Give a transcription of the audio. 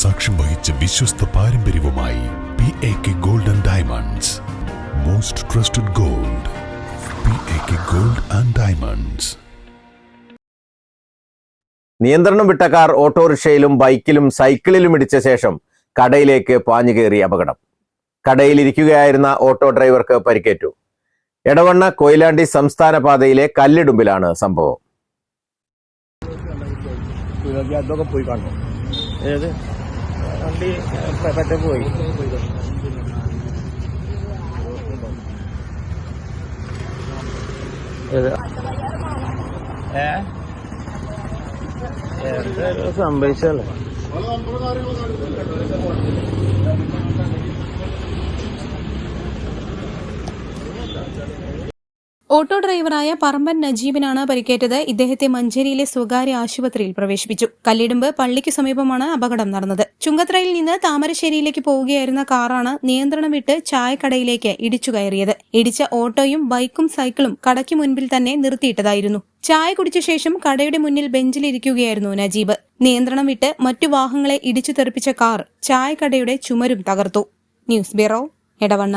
സാക്ഷ്യം വഹിച്ച വിശ്വസ്ത പാരമ്പര്യവുമായി P A K gold and diamonds most trusted gold P A K gold and diamonds നിയന്ത്രണം വിട്ട കാർ ഓട്ടോറിക്ഷയിലും ബൈക്കിലും സൈക്കിളിലും ഇടിച്ച ശേഷം കടയിലേക്ക് പാഞ്ഞു കയറി അപകടം. കടയിൽ ഇരിക്കുകയായിരുന്ന ഓട്ടോ ഡ്രൈവർക്ക് പരിക്കേറ്റു. എടവണ്ണ കൊയിലാണ്ടി സംസ്ഥാന പാതയിലെ കല്ലിടുമ്പിലാണ് സംഭവം. വണ്ടി പറ്റ പോയി ഏ എന്താ സംഭവിച്ചല്ലേ ഓട്ടോ ഡ്രൈവറായ പറമ്പൻ നജീബിനാണ് പരിക്കേറ്റത്. ഇദ്ദേഹത്തെ മഞ്ചേരിയിലെ സ്വകാര്യ ആശുപത്രിയിൽ പ്രവേശിപ്പിച്ചു. കല്ലിടുമ്പ് പള്ളിക്ക് സമീപമാണ് അപകടം നടന്നത്. ചുങ്കത്രയിൽ നിന്ന് താമരശ്ശേരിയിലേക്ക് പോവുകയായിരുന്ന കാറാണ് നിയന്ത്രണം വിട്ട് ചായക്കടയിലേക്ക് ഇടിച്ചു കയറിയത്. ഇടിച്ച ഓട്ടോയും ബൈക്കും സൈക്കിളും കടയ്ക്ക് മുൻപിൽ തന്നെ നിർത്തിയിട്ടതായിരുന്നു. ചായ കുടിച്ച ശേഷം കടയുടെ മുന്നിൽ ബെഞ്ചിലിരിക്കുകയായിരുന്നു നജീബ്. നിയന്ത്രണം വിട്ട് മറ്റു വാഹനങ്ങളെ ഇടിച്ചു തെറിപ്പിച്ച കാർ ചായക്കടയുടെ ചുമരും തകർത്തു. News bureau Edavanna.